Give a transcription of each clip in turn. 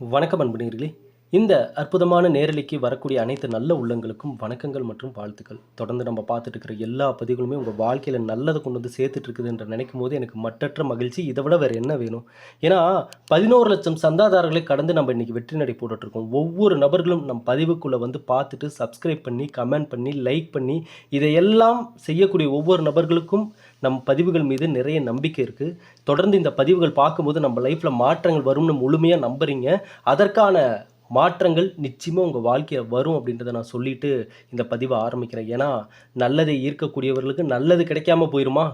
வணக்கம் அன்புநீர்களே இந்த அற்புதமான நேரலைக்கு வரக்கூடிய அனைத்து நல்ல உள்ளங்களுக்கும் வணக்கங்கள் மற்றும் வாழ்த்துக்கள். தொடர்ந்து நம்ம பார்த்துட்டு இருக்கிற எல்லா பதிவுகளுமே உங்கள் வாழ்க்கையில் நல்லதை கொண்டு வந்து சேர்த்துட்டு இருக்குதுன்ற நினைக்கும் போது எனக்கு மட்டற்ற மகிழ்ச்சி. இதை விட வேறு என்ன வேணும்? ஏன்னா பதினோரு லட்சம் சந்தாதாரர்களை கடந்து நம்ம இன்றைக்கி வெற்றி நடை போட்டுட்ருக்கோம். ஒவ்வொரு நபர்களும் நம் பதிவுக்குள்ளே வந்து பார்த்துட்டு சப்ஸ்கிரைப் பண்ணி கமெண்ட் பண்ணி லைக் பண்ணி இதையெல்லாம் செய்யக்கூடிய ஒவ்வொரு நபர்களுக்கும் நம் பதிவுகள் மீது நிறைய நம்பிக்கை இருக்குது தொடர்ந்து இந்த பதிவுகள் பார்க்கும்போது நம்ம லைஃப்பில் மாற்றங்கள் வரும்னு முழுமையாக நம்புறீங்க. அதற்கான மாற்றங்கள் நிச்சயமாக உங்கள் வாழ்க்கையில் வரும் அப்படின்றத நான் சொல்லிட்டு இந்த பதிவை ஆரம்பிக்கிறேன். ஏன்னா நல்லதை ஈர்க்கக்கூடியவர்களுக்கு நல்லது கிடைக்காம போயிருமா?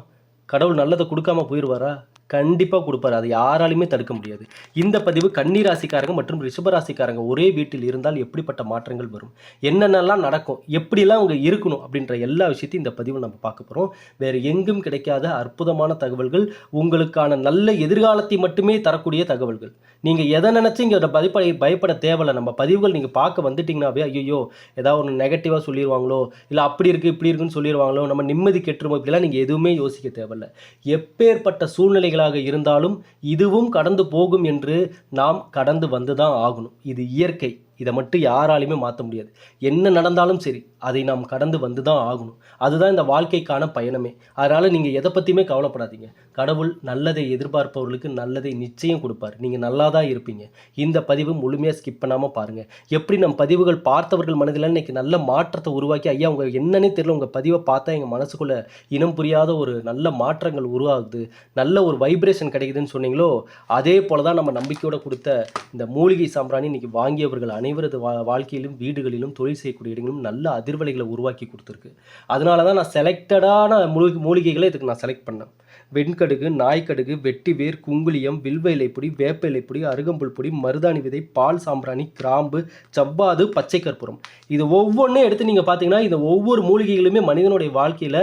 கடவுள் நல்லதை கொடுக்காம போயிடுவாரா கண்டிப்பாக கொடுப்பாரு. அதை யாராலையுமே தடுக்க முடியாது. இந்த பதிவு கன்னிராசிக்காரங்க மற்றும் ரிஷப ராசிக்காரங்க ஒரே வீட்டில் இருந்தால் எப்படிப்பட்ட மாற்றங்கள் வரும்? என்னென்னலாம் நடக்கும்? எப்படிலாம் அவங்க இருக்கணும்? அப்படின்ற எல்லா விஷயத்தையும் இந்த பதிவு நம்ம பார்க்க போகிறோம் வேறு எங்கும் கிடைக்காத அற்புதமான தகவல்கள் உங்களுக்கான நல்ல எதிர்காலத்தை மட்டுமே தரக்கூடிய தகவல்கள். நீங்கள் எதை நினச்சி இங்கே பதிப்ப பயப்பட தேவையில்லை. நம்ம பதிவுகள் நீங்கள் பார்க்க வந்துட்டிங்கனாவே ஐயோ ஏதாவது ஒன்று நெகட்டிவாக சொல்லிடுவாங்களோ இல்லை அப்படி இருக்குது இப்படி இருக்குன்னு சொல்லிடுவாங்களோ நம்ம நிம்மதி கெட்டுருமோ? இப்படிலாம் நீங்கள் எதுவுமே யோசிக்க தேவையில்லை. எப்பேற்பட்ட சூழ்நிலைகளாக இருந்தாலும் இதுவும் கடந்து போகும் என்று நாம் கடந்து வந்து தான் ஆகணும். இது இயற்கை. இதை மட்டும் யாராலையுமே மாற்ற முடியாது. என்ன நடந்தாலும் சரி அதை நாம் கடந்து வந்து தான் ஆகணும். அதுதான் இந்த வாழ்க்கைக்கான பயணமே. அதனால் நீங்கள் எதை பற்றியுமே கவலைப்படாதீங்க. கடவுள் நல்லதை எதிர்பார்ப்பவர்களுக்கு நல்லதை நிச்சயம் கொடுப்பார். நீங்கள் நல்லா தான் இருப்பீங்க. இந்த பதிவு முழுமையாக ஸ்கிப் பண்ணாமல் பாருங்கள் எப்படி நம் பதிவுகள் பார்த்தவர்கள் மனதில் இன்றைக்கி நல்ல மாற்றத்தை உருவாக்கி ஐயா உங்கள் என்னன்னே தெரியல உங்கள் பதிவை பார்த்தா எங்கள் மனசுக்குள்ளே இனம் புரியாத ஒரு நல்ல மாற்றங்கள் உருவாகுது. நல்ல ஒரு வைப்ரேஷன் கிடைக்குதுன்னு சொன்னீங்களோ அதே போல தான் நம்ம நம்பிக்கையோடு கொடுத்த இந்த மூலிகை சாம்பிராணி இன்றைக்கி வாங்கியவர்கள் அனைவரது வா வாழ்க்கையிலும் வீடுகளிலும் தொழில் செய்யக்கூடிய இடங்களிலும் நல்ல அதிர்வலைகளை உருவாக்கி கொடுத்துருக்கு. அதனால தான் நான் செலக்டடான மூலிகை மூலிகைகளை இதுக்கு நான் செலக்ட் பண்ணேன். வெண்கடுகு நாய்க்கடுகு வெட்டிவேர் குங்குளியம் வில்வ இலைப்பொடி வேப்ப இலைப்பொடி அருகம்புல் பொடி மருதாணி விதை பால் சாம்பிராணி கிராம்பு சவ்வாது பச்சை கற்பூரம். இது ஒவ்வொன்றும் எடுத்து நீங்கள் பார்த்தீங்கன்னா இந்த ஒவ்வொரு மூலிகைகளுமே மனிதனுடைய வாழ்க்கையில்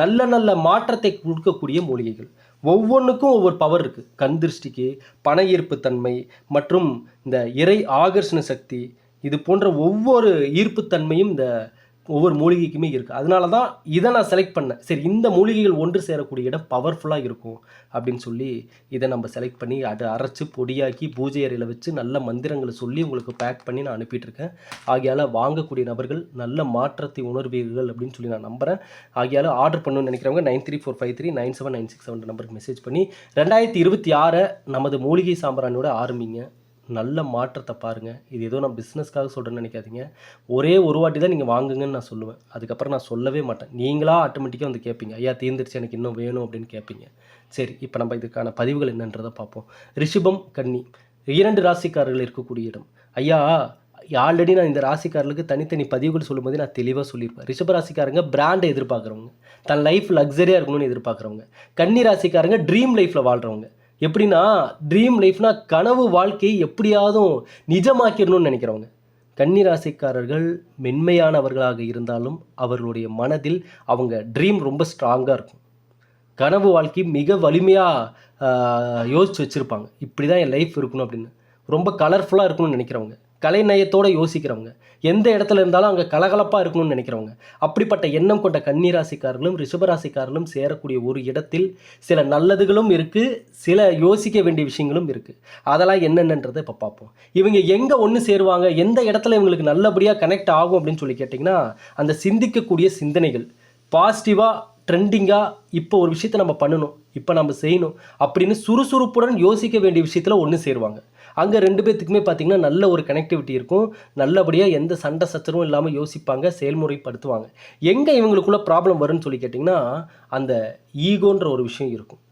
நல்ல நல்ல மாற்றத்தை கொடுக்கக்கூடிய மூலிகைகள். ஒவ்வொன்றுக்கும் ஒவ்வொரு பவர் இருக்குது கண் திருஷ்டிக்கு பண ஈர்ப்பு தன்மை மற்றும் இந்த இறை ஆகர்ஷண சக்தி இது போன்ற ஒவ்வொரு ஈர்ப்புத்தன்மையும் இந்த ஒவ்வொரு மூலிகைக்குமே இருக்குது அதனால தான் இதை நான் செலக்ட் பண்ணேன். சரி இந்த மூலிகைகள் ஒன்று சேரக்கூடிய இடம் பவர்ஃபுல்லாக இருக்கும் அப்படின்னு சொல்லி இதை நம்ம செலக்ட் பண்ணி அதை அரைச்சி பொடியாக்கி பூஜை அறையில் வச்சு நல்ல மந்திரங்களை சொல்லி உங்களுக்கு பேக் பண்ணி நான் அனுப்பிட்டுருக்கேன். ஆகையால் வாங்கக்கூடிய நபர்கள் நல்ல மாற்றத்தை உணர்வீர்கள் அப்படின்னு சொல்லி நான் நம்புகிறேன் ஆகையால் ஆர்டர் பண்ணணும்னு நினைக்கிறவங்க nine three four five three nine seven nine six seven நம்பருக்கு மெசேஜ் பண்ணி ரெண்டாயிரத்தி இருபத்தி ஆறை நமது மூலிகை சாம்பிராணியோட ஆரம்பிங்க. நல்ல மாற்றத்தை பாருங்கள் இது ஏதோ நான் பிஸ்னஸ்க்காக சொல்கிறேன்னு நினைக்காதீங்க. ஒரே ஒரு வாட்டி தான் நீங்கள் வாங்குங்கன்னு நான் சொல்லுவேன். அதுக்கப்புறம் நான் சொல்லவே மாட்டேன். நீங்களா ஆட்டோமேட்டிக்காக வந்து கேட்பீங்க ஐயா தீர்ந்துருச்சு. எனக்கு இன்னும் வேணும் அப்படின்னு கேட்பீங்க சரி இப்போ நம்ம இதுக்கான பதிவுகள் என்னன்றதை பார்ப்போம். ரிஷபம் கன்னி. இரண்டு ராசிக்காரர்கள் இருக்கக்கூடிய இடம். ஐயா ஆல்ரெடி நான் இந்த ராசிக்காரர்களுக்கு தனித்தனி பதிவுகள் சொல்லும்போது நான் தெளிவாக சொல்லியிருப்பேன். ரிஷப ராசிக்காரங்க பிராண்டை எதிர்பார்க்குறவங்க. தன் லைஃப் லக்ஸரியாக இருக்கணும்னு எதிர்பார்க்குறவங்க. கன்னி ராசிக்காரங்க ட்ரீம் லைஃப்பில் வாழ்கிறவங்க எப்படின்னா ட்ரீம் லைஃப்னா கனவு வாழ்க்கையை எப்படியாவதும் நிஜமாக்கிடணும்னு நினைக்கிறவங்க. கன்னிராசிக்காரர்கள் மென்மையானவர்களாக இருந்தாலும் அவர்களுடைய மனதில் அவங்க ட்ரீம் ரொம்ப ஸ்ட்ராங்காக இருக்கும். கனவு வாழ்க்கை மிக வலிமையாக யோசித்து வச்சுருப்பாங்க. இப்படி தான் என் லைஃப் இருக்கணும் அப்படின்னு. ரொம்ப கலர்ஃபுல்லாக இருக்கணும்னு நினைக்கிறவங்க. கலைநயத்தோடு யோசிக்கிறவங்க. எந்த இடத்துல இருந்தாலும் அங்கே கலகலப்பாக இருக்கணும்னு நினைக்கிறவங்க. அப்படிப்பட்ட எண்ணம் கொண்ட கன்னிராசிக்காரர்களும் ரிஷபராசிக்காரர்களும் சேரக்கூடிய ஒரு இடத்தில் சில நல்லதுகளும் இருக்குது சில யோசிக்க வேண்டிய விஷயங்களும் இருக்குது அதெல்லாம் என்னென்னன்றதை இப்போ பார்ப்போம். இவங்க எங்கே ஒன்று சேருவாங்க எந்த இடத்துல இவங்களுக்கு நல்லபடியாக கனெக்ட் ஆகும் அப்படின்னு சொல்லி கேட்டிங்கன்னா அந்த சிந்திக்கக்கூடிய சிந்தனைகள். பாசிட்டிவாக ட்ரெண்டிங்காக இப்போ ஒரு விஷயத்தை நம்ம பண்ணணும் இப்போ நம்ம செய்யணும் அப்படின்னு சுறுசுறுப்புடன் யோசிக்க வேண்டிய விஷயத்தில் ஒன்று சேருவாங்க. அங்கே ரெண்டு பேர்த்துக்குமே பார்த்திங்கன்னா நல்ல ஒரு கனெக்டிவிட்டி இருக்கும். நல்லபடியாக எந்த சண்டை சச்சரவும் இல்லாமல் யோசிப்பாங்க செயல்முறைப்படுத்துவாங்க. எங்கே இவங்களுக்குள்ள ப்ராப்ளம் வரும்னு சொல்லி கேட்டிங்கன்னா அந்த ஈகோன்ற ஒரு விஷயம் இருக்கும்.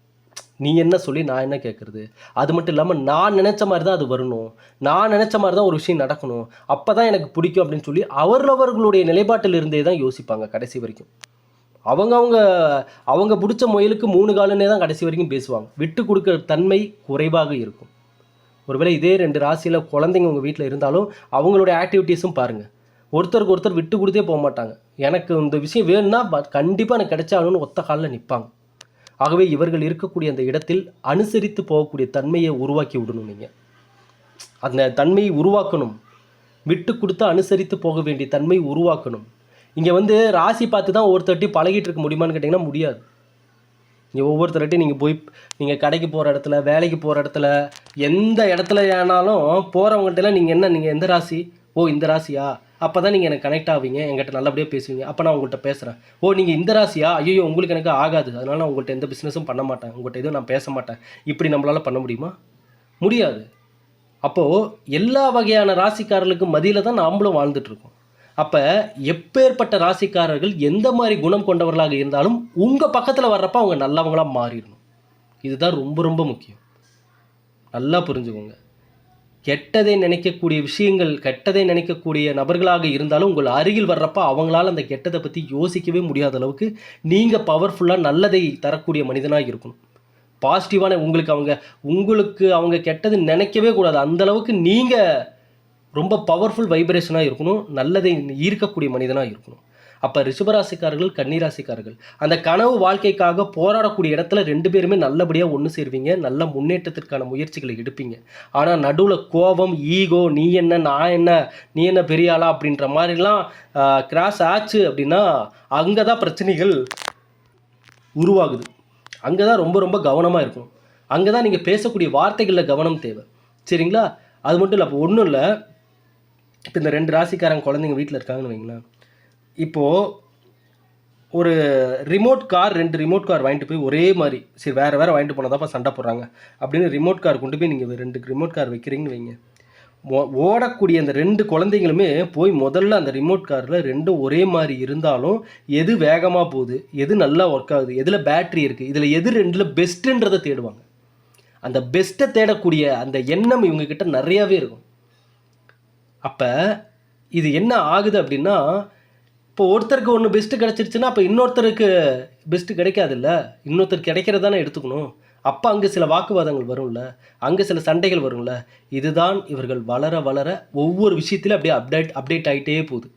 நீ என்ன சொல்லி நான் என்ன கேட்குறது அது மட்டும் இல்லாமல் நான் நினச்ச மாதிரி தான் அது வரணும். நான் நினச்ச மாதிரி தான் ஒரு விஷயம் நடக்கணும். அப்போ தான் எனக்கு பிடிக்கும் அப்படின்னு சொல்லி அவரவர்களுடைய நிலைப்பாட்டில் இருந்தே தான் யோசிப்பாங்க கடைசி வரைக்கும். அவங்க அவங்க அவங்க பிடிச்ச முயலுக்கு மூணு காலன்னே தான் கடைசி வரைக்கும் பேசுவாங்க. விட்டு கொடுக்குற தன்மை குறைவாக இருக்கும். ஒருவேளை இதே ரெண்டு ராசியில் குழந்தைங்க உங்கள் வீட்டில் இருந்தாலும் அவங்களோட ஆக்டிவிட்டீஸும் பாருங்கள் ஒருத்தருக்கு ஒருத்தர் விட்டு கொடுத்தே போக மாட்டாங்க. எனக்கு இந்த விஷயம் வேணும்னா கண்டிப்பாக எனக்கு கிடைச்சாலும்னு ஒத்த காலில் நிற்பாங்க ஆகவே இவர்கள் இருக்கக்கூடிய அந்த இடத்தில் அனுசரித்து போகக்கூடிய தன்மையை உருவாக்கி விடணும் நீங்கள் அந்த தன்மையை உருவாக்கணும். விட்டு கொடுத்து அனுசரித்து போக வேண்டிய தன்மை உருவாக்கணும். இங்கே வந்து ராசி பார்த்து தான் ஒருத்தட்டி பழகிட்டு இருக்க முடியுமான்னு கேட்டிங்கன்னா முடியாது. நீங்கள் ஒவ்வொருத்தர்கிட்டையும் நீங்கள் போய் நீங்கள் கடைக்கு போகிற இடத்துல வேலைக்கு போகிற இடத்துல எந்த இடத்துல ஏனாலும் போகிறவங்கள்ட்டலாம் நீங்கள் என்ன நீங்கள் எந்த ராசி? ஓ இந்த ராசியா? அப்போ தான் நீங்கள் எனக்கு கனெக்ட் ஆவீங்க என்கிட்ட நல்லபடியாக பேசுவீங்க. அப்போ நான் உங்கள்கிட்ட பேசுகிறேன் ஓ நீங்கள் இந்த ராசியா? ஐயோ உங்களுக்கு எனக்கு ஆகாது. அதனால் நான் உங்கள்கிட்ட எந்த பிஸ்னஸும் பண்ண மாட்டேன். உங்கள்கிட்ட எதுவும் நான் பேச மாட்டேன். இப்படி நம்மளால் பண்ண முடியுமா? முடியாது. அப்போது எல்லா வகையான ராசிக்காரர்களுக்கும் மதியில் தான் நாமளும் வாழ்ந்துட்டுருக்கோம் அப்போ எப்பேற்பட்ட ராசிக்காரர்கள் எந்த மாதிரி குணம் கொண்டவர்களாக இருந்தாலும் உங்கள் பக்கத்தில் வர்றப்ப அவங்க நல்லவங்களாக மாறிடணும். இதுதான் ரொம்ப ரொம்ப முக்கியம். நல்லா புரிஞ்சுக்கோங்க. கெட்டதை நினைக்கக்கூடிய விஷயங்கள் கெட்டதை நினைக்கக்கூடிய நபர்களாக இருந்தாலும் உங்கள் அருகில் வர்றப்ப அவங்களால அந்த கெட்டதை பற்றி யோசிக்கவே முடியாத அளவுக்கு நீங்கள் பவர்ஃபுல்லாக நல்லதை தரக்கூடிய மனிதனாக இருக்கணும். பாசிட்டிவான உங்களுக்கு அவங்க உங்களுக்கு அவங்க கெட்டது நினைக்கவே கூடாது. அந்தளவுக்கு நீங்கள் ரொம்ப பவர்ஃபுல் வைப்ரேஷனாக இருக்கணும் நல்லதை ஈர்க்கக்கூடிய மனிதனாக இருக்கணும். அப்போ ரிஷபராசிக்காரர்கள் கன்னிராசிக்காரர்கள் அந்த கனவு வாழ்க்கைக்காக போராடக்கூடிய இடத்துல ரெண்டு பேருமே நல்லபடியாக ஒன்று சேருவீங்க நல்ல முன்னேற்றத்திற்கான முயற்சிகளை எடுப்பீங்க. ஆனால் நடுவில் கோபம் ஈகோ நீ என்ன நான் என்ன நீ என்ன பெரிய ஆளா அப்படின்ற மாதிரிலாம் கிராஸ் ஆச்சு அப்படின்னா அங்கே தான் பிரச்சனைகள் உருவாகுது. அங்கே தான் ரொம்ப ரொம்ப கவனமாக இருக்கும் அங்கே தான் நீங்கள் பேசக்கூடிய வார்த்தைகளில் கவனம் தேவை. சரிங்களா? அது மட்டும் இல்லை அப்போ ஒன்றும் இல்லை இப்போ இந்த ரெண்டு ராசிக்காரங்க குழந்தைங்க வீட்டில் இருக்காங்கன்னு வைங்களேன். இப்போது ஒரு ரிமோட் கார் ரெண்டு ரிமோட் கார் வாங்கிட்டு போய் ஒரே மாதிரி சரி வேறு வேறு வாங்கிட்டு போனதாப்பா சண்டை போடுறாங்க. அப்படின்னு ரிமோட் கார் கொண்டு போய் நீங்கள் ரெண்டு ரிமோட் கார் வைக்கிறீங்கன்னு வைங்க. ஓடக்கூடிய அந்த ரெண்டு குழந்தைங்களுமே போய் முதல்ல அந்த ரிமோட் காரில் ரெண்டும் ஒரே மாதிரி இருந்தாலும் எது வேகமாக போகுது எது நல்லா ஒர்க் ஆகுது எதில் பேட்ரி இருக்குது இதில் எது ரெண்டில் பெஸ்ட்டுன்றதை தேடுவாங்க. அந்த பெஸ்ட்டை தேடக்கூடிய அந்த எண்ணம் இவங்கக்கிட்ட நிறையாவே இருக்கும். அப்போ இது என்ன ஆகுது அப்படின்னா இப்போ ஒருத்தருக்கு ஒன்று பெஸ்ட்டு கிடச்சிருச்சுன்னா அப்போ இன்னொருத்தருக்கு பெஸ்ட்டு கிடைக்காதுல்ல? இன்னொருத்தர் கிடைக்கிறது தானே எடுத்துக்கணும். அப்போ அங்கே சில வாக்குவாதங்கள் வரும்ல? அங்கே சில சண்டைகள் வரும்ல? இதுதான் இவர்கள் வளர வளர ஒவ்வொரு விஷயத்திலும் அப்படியே அப்டேட் அப்டேட் ஆகிட்டே போகுது.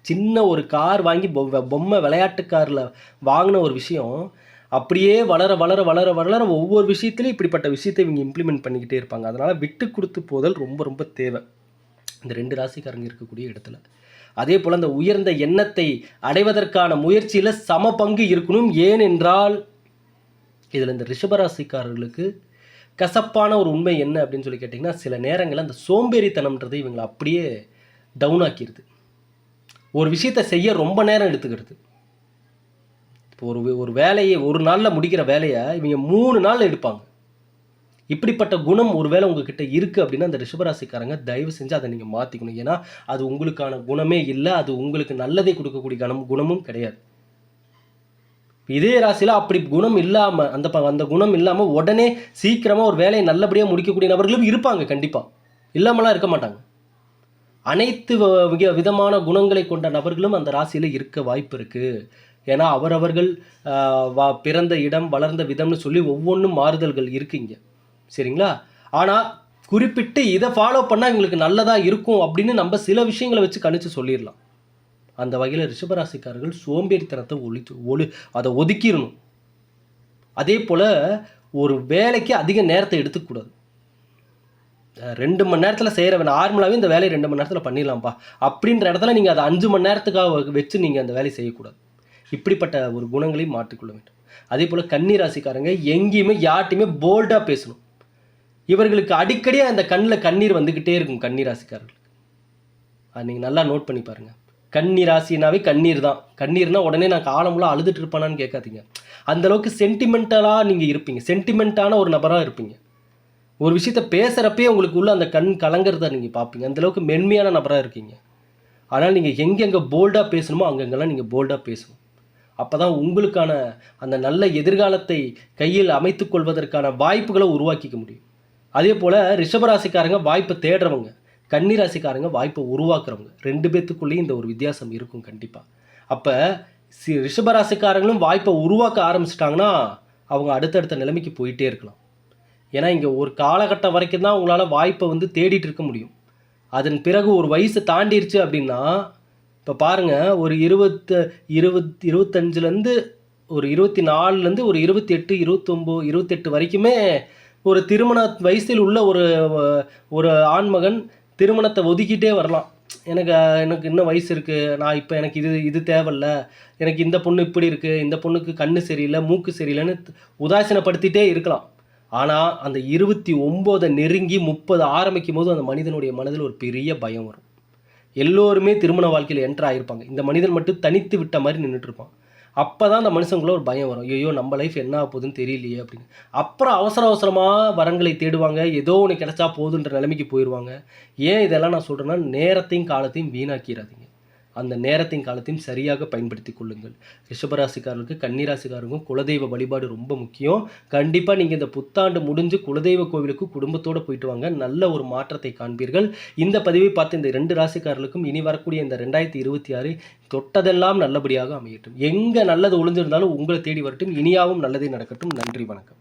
சின்ன ஒரு கார் வாங்கி பொ- பொம்மை விளையாட்டு காரில் வாங்கின ஒரு விஷயம் அப்படியே வளர வளர வளர வளர ஒவ்வொரு விஷயத்துலையும் இப்படிப்பட்ட விஷயத்தை இவங்க இம்ப்ளிமெண்ட் பண்ணிக்கிட்டே இருப்பாங்க. அதனால் விட்டு கொடுத்து போதல் ரொம்ப ரொம்ப தேவை. இந்த ரெண்டு ராசிக்காரங்க இருக்கக்கூடிய இடத்துல. அதே போல் அந்த உயர்ந்த எண்ணத்தை அடைவதற்கான முயற்சியில் சம பங்கு இருக்கணும். ஏனென்றால் இதில் இந்த ரிஷபராசிக்காரர்களுக்கு கசப்பான ஒரு உண்மை என்ன அப்படின்னு சொல்லி கேட்டிங்கன்னா சில நேரங்களில் அந்த சோம்பேறித்தனம்ன்றது இவங்களை அப்படியே டவுன் ஆக்கிடுது ஒரு விஷயத்தை செய்ய ரொம்ப நேரம் எடுத்துக்கிறது. இப்போ ஒரு ஒரு வேலையை ஒரு நாளில் முடிக்கிற வேலையை இவங்க மூணு நாள் எடுப்பாங்க. இப்படிப்பட்ட குணம் ஒருவேளை உங்ககிட்ட இருக்குது அப்படின்னா அந்த ரிஷபராசிக்காரங்க தயவு செஞ்சு அதை நீங்கள் மாற்றிக்கணும் ஏன்னா அது உங்களுக்கான குணமே இல்லை அது உங்களுக்கு நல்லதை கொடுக்கக்கூடிய கணம் குணமும் கிடையாது. இதே ராசியில் அப்படி குணம் இல்லாமல் அந்த ப- அந்த குணம் இல்லாமல் உடனே சீக்கிரமாக ஒரு வேலையை நல்லபடியாக முடிக்கக்கூடிய நபர்களும் இருப்பாங்க கண்டிப்பாக இல்லாமலாம் இருக்க மாட்டாங்க. அனைத்து வ- விதமான குணங்களை கொண்ட நபர்களும் அந்த ராசியில் இருக்க வாய்ப்பு இருக்குது ஏன்னா அவரவர்கள் வா பிறந்த இடம் வளர்ந்த விதம்னு சொல்லி ஒவ்வொன்றும் மாறுதல்கள் இருக்குங்க சரிங்களா? ஆனால் குறிப்பிட்டு இதை ஃபாலோ பண்ணால் எங்களுக்கு நல்லதாக இருக்கும் அப்படின்னு நம்ம சில விஷயங்களை வச்சு கணிச்சு சொல்லிடலாம். அந்த வகையில் ரிஷபராசிக்காரர்கள் சோம்பேறித்தனத்தை ஒழித்து ஒளி அதை ஒதுக்கிடணும். அதே போல் ஒரு வேலைக்கு அதிக நேரத்தை எடுத்துக்கூடாது. ரெண்டு மணி நேரத்தில் செய்கிற நார்மலாகவே இந்த வேலையை ரெண்டு மணி நேரத்தில் பண்ணிடலாம்ப்பா. அப்படின்ற இடத்துல நீங்கள் அதை அஞ்சு மணி நேரத்துக்காக வச்சு நீங்கள் அந்த வேலையை செய்யக்கூடாது. இப்படிப்பட்ட ஒரு குணங்களையும் மாற்றிக்கொள்ள வேண்டும். அதே போல் கன்னி ராசிக்காரங்க எங்கேயுமே யார்ட்டையுமே போல்டாக பேசணும். இவர்களுக்கு அடிக்கடி அந்த கண்ணில் கண்ணீர் வந்துக்கிட்டே இருக்கும் கண்ணீர் ராசிக்காரர்களுக்கு அது நீங்கள் நல்லா நோட் பண்ணி பாருங்கள் கன்னி ராசினாவே கண்ணீர் தான். கண்ணீர்னா உடனே நான் காலமுள்ள அழுதுட்டு இருப்பானான்னு கேட்காதீங்க. அந்த அளவுக்கு சென்டிமெண்டலாக நீங்கள் இருப்பீங்க. சென்டிமெண்ட்டான ஒரு நபராக இருப்பீங்க. ஒரு விஷயத்த பேசுகிறப்பே உங்களுக்கு உள்ள அந்த கண் கலங்கிறத நீங்கள் பார்ப்பீங்க. அந்தளவுக்கு மென்மையான நபராக இருக்கீங்க. ஆனால் நீங்கள் எங்கெங்கே போல்டாக பேசணுமோ அங்கங்கெல்லாம் நீங்கள் போல்டாக பேசணும். அப்போ தான் உங்களுக்கான அந்த நல்ல எதிர்காலத்தை கையில் அமைத்துக்கொள்வதற்கான வாய்ப்புகளை உருவாக்கிக்க முடியும். அதே போல் ரிஷபராசிக்காரங்க வாய்ப்பை தேடுறவங்க கன்னிராசிக்காரங்க வாய்ப்பை உருவாக்குறவங்க ரெண்டு பேத்துக்குள்ளேயும் இந்த ஒரு வித்தியாசம் இருக்கும் கண்டிப்பாக அப்போ சி ரிஷபராசிக்காரங்களும் வாய்ப்பை உருவாக்க ஆரம்பிச்சிட்டாங்கன்னா அவங்க அடுத்தடுத்த நிலைமைக்கு போயிட்டே இருக்கலாம். ஏன்னா இங்கே ஒரு காலகட்டம் வரைக்கும் தான் உங்களால் வாய்ப்பை வந்து தேடிட்டு இருக்க முடியும். அதன் பிறகு ஒரு வயசு தாண்டிருச்சு அப்படின்னா இப்போ பாருங்கள் ஒரு இருபத்து இருபத் இருபத்தஞ்சிலேருந்து ஒரு இருபத்தி நாலுலேருந்து ஒரு இருபத்தி எட்டு இருபத்தொம்போது இருபத்தெட்டு வரைக்குமே ஒரு திருமண வயசில் உள்ள ஒரு ஒரு ஆண்மகன் திருமணத்தை ஒதுக்கிட்டே வரலாம். எனக்கு எனக்கு இன்னும் வயசு இருக்குது நான் இப்போ எனக்கு இது இது தேவையில்ல. எனக்கு இந்த பொண்ணு இப்படி இருக்குது இந்த பொண்ணுக்கு கண்ணு சரியில்லை மூக்கு சரியில்லைன்னு உதாசீனப்படுத்திட்டே இருக்கலாம். ஆனால் அந்த இருபத்தி ஒம்போதை நெருங்கி முப்பது ஆரம்பிக்கும் போது அந்த மனிதனுடைய மனதில் ஒரு பெரிய பயம் வரும். எல்லோருமே திருமண வாழ்க்கையில் என்ட்ரு ஆகிருப்பாங்க இந்த மனிதன் மட்டும் தனித்து விட்ட மாதிரி நின்றுட்டுருப்பான் அப்போ தான் அந்த மனுஷங்களும் ஒரு பயம் வரும். ஐயோ நம்ம லைஃப் என்ன ஆகுதுன்னு போகுதுன்னு தெரியலையே அப்படின்னு. அப்புறம் அவசர அவசரமாக வரங்களை தேடுவாங்க. ஏதோ ஒன்று கிடச்சா போதுன்ற நிலைமைக்கு போயிடுவாங்க. ஏன் இதெல்லாம் நான் சொல்கிறேன்னா நேரத்தையும் காலத்தையும் வீணாக்கிறாதீங்க. அந்த நேரத்தையும் காலத்தையும் சரியாக பயன்படுத்தி கொள்ளுங்கள். ரிஷபராசிக்காரர்களுக்கு கன்னிராசிக்காரருக்கும் குலதெய்வ வழிபாடு ரொம்ப முக்கியம். கண்டிப்பாக நீங்கள் இந்த புத்தாண்டு முடிஞ்சு குலதெய்வ கோவிலுக்கு குடும்பத்தோடு போயிட்டு வாங்க. நல்ல ஒரு மாற்றத்தை காண்பீர்கள். இந்த பதிவை பார்த்து இந்த ரெண்டு ராசிக்காரர்களுக்கும் இனி வரக்கூடிய இந்த ரெண்டாயிரத்தி இருபத்தி ஆறு தொட்டதெல்லாம் நல்லபடியாக அமையட்டும். எங்கே நல்லது ஒளிஞ்சிருந்தாலும் உங்களை தேடி வரட்டும். இனியாவும் நல்லதே நடக்கட்டும். நன்றி வணக்கம்.